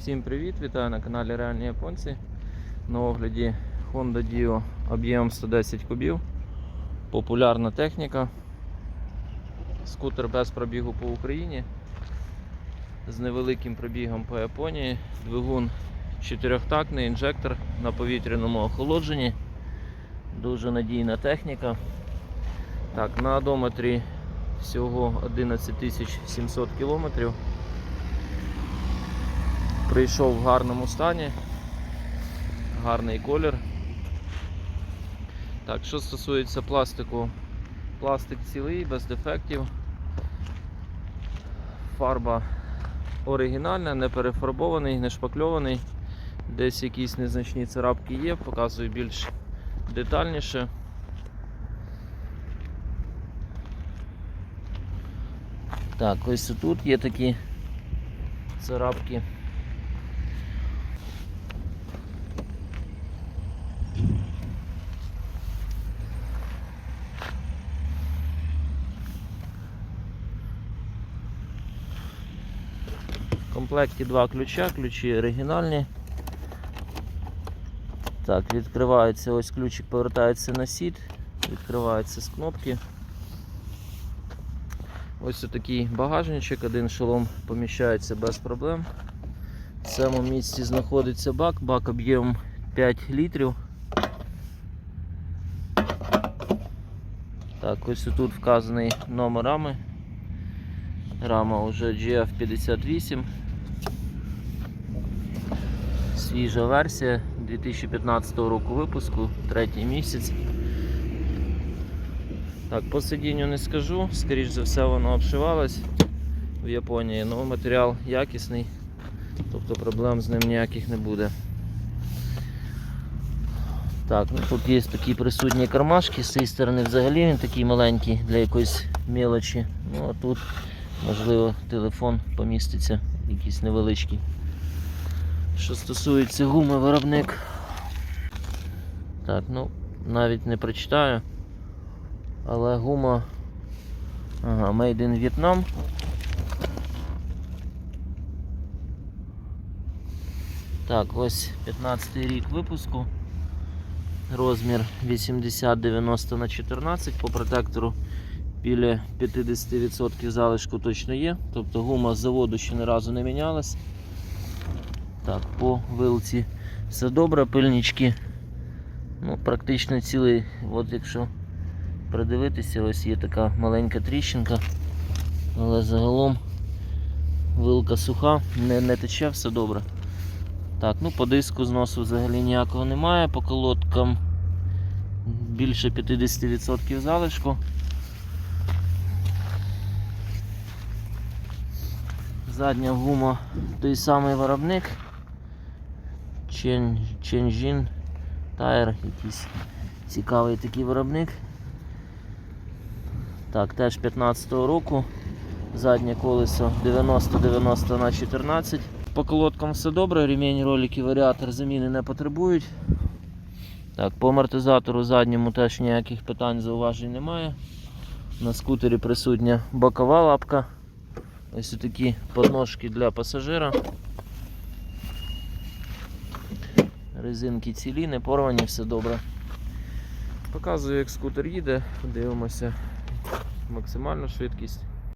Всім привіт! Вітаю на каналі Реальні Японці. На огляді Honda Dio об'ємом 110 кубів. Популярна техніка. Скутер без пробігу по Україні. З невеликим пробігом по Японії. Двигун чотирьохтактний, інжектор на повітряному охолодженні. Дуже надійна техніка. Так, на одометрі всього 11 700 кілометрів. Прийшов в гарному стані, гарний колір. Так, що стосується пластику, пластик цілий, без дефектів. Фарба оригінальна, не перефарбований, не шпакльований. Десь якісь незначні царапки є, показую більш детальніше. Так, ось тут є такі царапки. В комплекті два ключа, ключі оригінальні. Так, відкривається ось ключик, повертається на сіт, відкривається з кнопки. Ось такий багажничок, один шолом поміщається без проблем. В цьому місці знаходиться бак, бак об'ємом 5 літрів. Так, ось тут вказаний номер рами. Рама вже GF58. Свіжа версія 2015 року випуску, третій місяць. Так, по сидінню не скажу, скоріш за все воно обшивалось в Японії, але матеріал якісний, тобто проблем з ним ніяких не буде. Так, ну тут є такі присутні кармашки, з цієї сторони взагалі він такий маленький для якоїсь мелочі. Ну а тут можливо телефон поміститься, якийсь невеличкий. Що стосується гуми виробник. Так, ну навіть не прочитаю. Але гума ага, Made in Vietnam. Так, ось 15 рік випуску. Розмір 80-90 на 14 по протектору біля 50% залишку точно є. Тобто гума з заводу ще ні разу не мінялась. Так, по вилці все добре, пильнички. Ну, практично цілий, от якщо придивитися, ось є така маленька тріщинка, але загалом вилка суха, не, не тече, все добре. Так, ну по диску зносу взагалі ніякого немає, по колодкам більше 50% залишку. Задня гума той самий виробник. Чен, Ченжін Тайр, якийсь цікавий такий виробник. Так, теж 15-го року. Заднє колесо 90-90 на 14. По колодкам все добре, ремінь, ролики, варіатор заміни не потребують. Так, по амортизатору задньому теж ніяких питань, зауважень немає. На скутері присутня бокова лапка. Ось такі подножки для пасажира. Резинки цілі, не порвані, все добре. Показую, як скутер їде, дивимося максимальну швидкість.